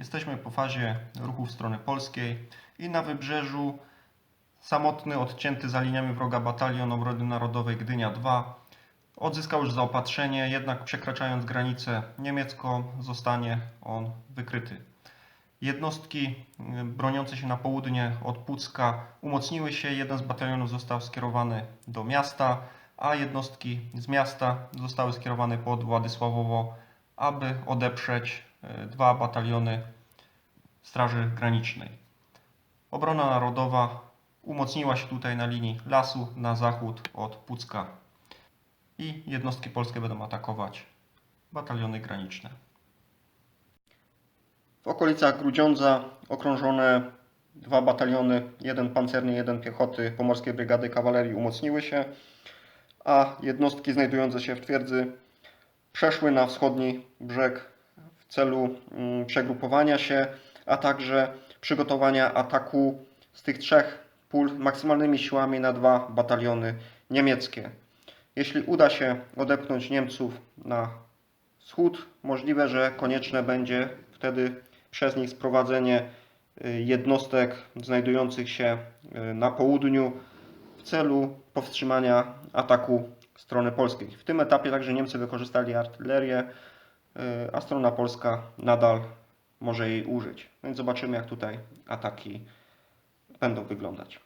Jesteśmy po fazie ruchu w stronę polskiej i na wybrzeżu samotny, odcięty za liniami wroga batalion obrony narodowej Gdynia 2 odzyskał już zaopatrzenie, jednak przekraczając granicę niemiecką zostanie on wykryty. Jednostki y, broniące się na południe od Pucka umocniły się, jeden z batalionów został skierowany do miasta, a jednostki z miasta zostały skierowane pod Władysławowo, aby odeprzeć dwa bataliony Straży Granicznej. Obrona Narodowa umocniła się tutaj na linii lasu na zachód od Pucka i jednostki polskie będą atakować bataliony graniczne. W okolicach Grudziądza okrążone dwa bataliony, jeden pancerny, jeden piechoty Pomorskiej Brygady Kawalerii umocniły się, a jednostki znajdujące się w twierdzy przeszły na wschodni brzeg w celu mm, przegrupowania się, a także przygotowania ataku z tych trzech pól maksymalnymi siłami na dwa bataliony niemieckie. Jeśli uda się odepchnąć Niemców na wschód, możliwe, że konieczne będzie wtedy przez nich sprowadzenie y, jednostek znajdujących się y, na południu w celu powstrzymania ataku strony polskiej. W tym etapie także Niemcy wykorzystali artylerię, a strona polska nadal może jej użyć. Więc zobaczymy, jak tutaj ataki będą wyglądać.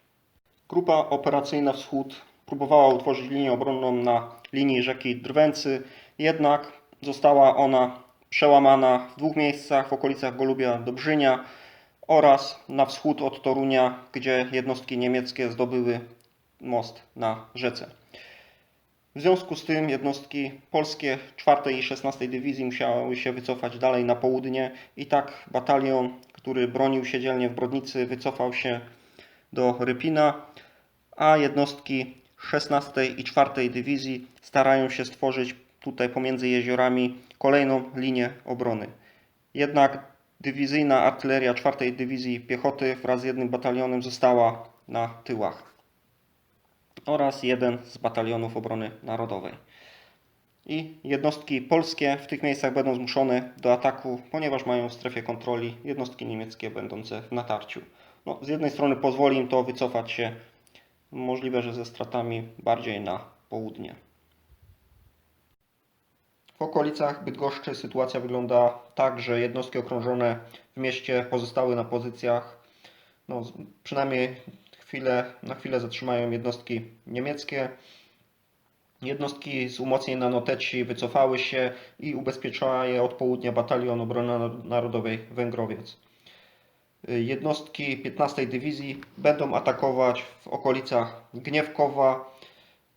Grupa operacyjna Wschód próbowała utworzyć linię obronną na linii rzeki Drwęcy, jednak została ona przełamana w dwóch miejscach w okolicach Golubia Dobrzynia oraz na wschód od Torunia, gdzie jednostki niemieckie zdobyły most na rzece. W związku z tym jednostki polskie 4 i 16 dywizji musiały się wycofać dalej na południe i tak batalion, który bronił się dzielnie w Brodnicy, wycofał się do Rypina, a jednostki 16 i 4 dywizji starają się stworzyć tutaj pomiędzy jeziorami kolejną linię obrony. Jednak dywizyjna artyleria 4 dywizji piechoty wraz z jednym batalionem została na tyłach oraz jeden z batalionów obrony narodowej. I jednostki polskie w tych miejscach będą zmuszone do ataku, ponieważ mają w strefie kontroli jednostki niemieckie będące w natarciu. No, z jednej strony pozwoli im to wycofać się, możliwe, że ze stratami bardziej na południe. W okolicach Bydgoszczy sytuacja wygląda tak, że jednostki okrążone w mieście pozostały na pozycjach. No, przynajmniej chwilę, na chwilę zatrzymają jednostki niemieckie. Jednostki z umocnień na Noteci wycofały się i ubezpieczała je od południa Batalion Obrony Narodowej Węgrowiec. Jednostki 15 Dywizji będą atakować w okolicach Gniewkowa,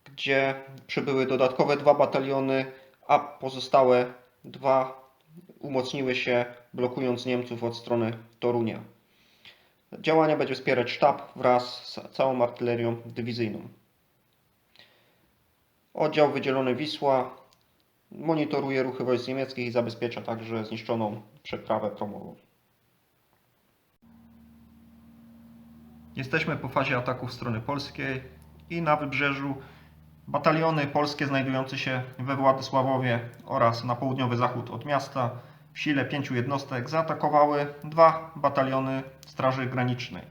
gdzie przybyły dodatkowe dwa bataliony, a pozostałe dwa umocniły się, blokując Niemców od strony Torunia. Działania będzie wspierać sztab wraz z całą artylerią dywizyjną. Oddział wydzielony Wisła monitoruje ruchy wojsk niemieckich i zabezpiecza także zniszczoną przeprawę promową. Jesteśmy po fazie ataku w stronę polskiej i na wybrzeżu bataliony polskie znajdujące się we Władysławowie oraz na południowy zachód od miasta w sile pięciu jednostek zaatakowały dwa bataliony Straży Granicznej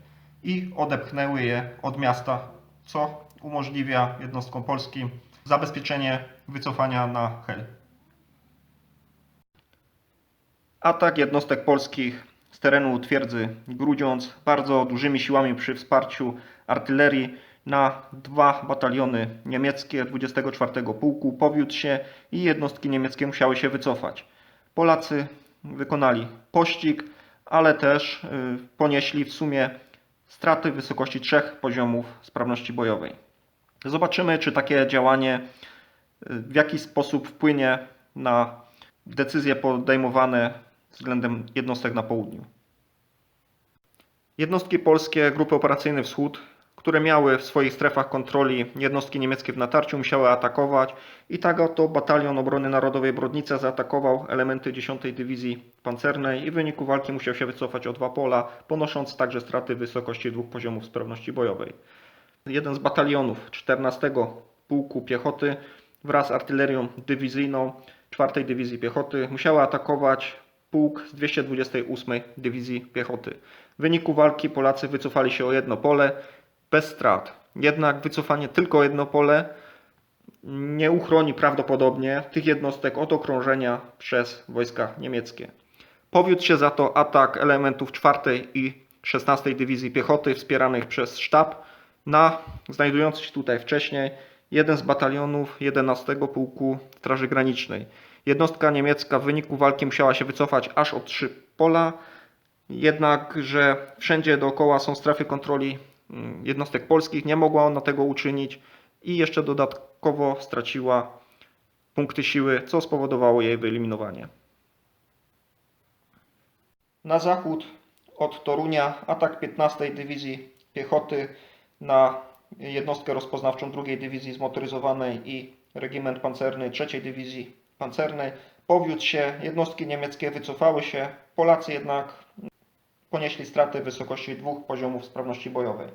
i odepchnęły je od miasta, co umożliwia jednostkom polskim zabezpieczenie wycofania na Hel. Atak jednostek polskich z terenu twierdzy Grudziądz bardzo dużymi siłami przy wsparciu artylerii na dwa bataliony niemieckie 24 Pułku powiódł się i jednostki niemieckie musiały się wycofać. Polacy wykonali pościg, ale też y, ponieśli w sumie straty w wysokości trzech poziomów sprawności bojowej. Zobaczymy, czy takie działanie y, w jakiś sposób wpłynie na decyzje podejmowane względem jednostek na południu. Jednostki polskie Grupy Operacyjne Wschód, które miały w swoich strefach kontroli jednostki niemieckie w natarciu, musiały atakować i tak oto Batalion Obrony Narodowej Brodnica zaatakował elementy 10 Dywizji Pancernej i w wyniku walki musiał się wycofać o dwa pola, ponosząc także straty w wysokości dwóch poziomów sprawności bojowej. Jeden z batalionów 14 Pułku Piechoty wraz z artylerią dywizyjną 4 Dywizji Piechoty musiała atakować pułk z 228 Dywizji Piechoty. W wyniku walki Polacy wycofali się o jedno pole bez strat. Jednak wycofanie tylko jedno pole nie uchroni prawdopodobnie tych jednostek od okrążenia przez wojska niemieckie. Powiódł się za to atak elementów 4 i 16 Dywizji Piechoty wspieranych przez sztab na znajdujący się tutaj wcześniej jeden z batalionów 11 Pułku Straży Granicznej. Jednostka niemiecka w wyniku walki musiała się wycofać aż o trzy pola, jednakże wszędzie dookoła są strefy kontroli jednostek polskich, nie mogła ona tego uczynić i jeszcze dodatkowo straciła punkty siły, co spowodowało jej wyeliminowanie. Na zachód od Torunia atak 15 Dywizji Piechoty na jednostkę rozpoznawczą 2 Dywizji Zmotoryzowanej i regiment pancerny 3 Dywizji Pancernej. Powiódł się, jednostki niemieckie wycofały się, Polacy jednak ponieśli straty w wysokości dwóch poziomów sprawności bojowej.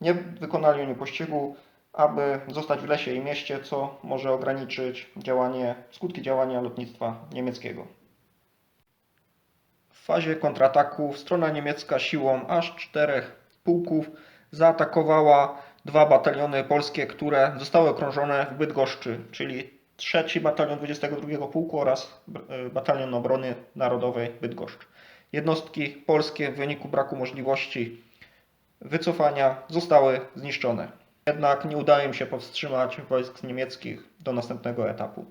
Nie wykonali oni pościgu, aby zostać w lesie i mieście, co może ograniczyć działanie, skutki działania lotnictwa niemieckiego. W fazie kontrataku strona niemiecka siłą aż czterech pułków zaatakowała dwa bataliony polskie, które zostały okrążone w Bydgoszczy, czyli trzeci batalion 22 pułku oraz y, batalion obrony narodowej Bydgoszcz. Jednostki polskie w wyniku braku możliwości wycofania zostały zniszczone. Jednak nie udało im się powstrzymać wojsk niemieckich do następnego etapu.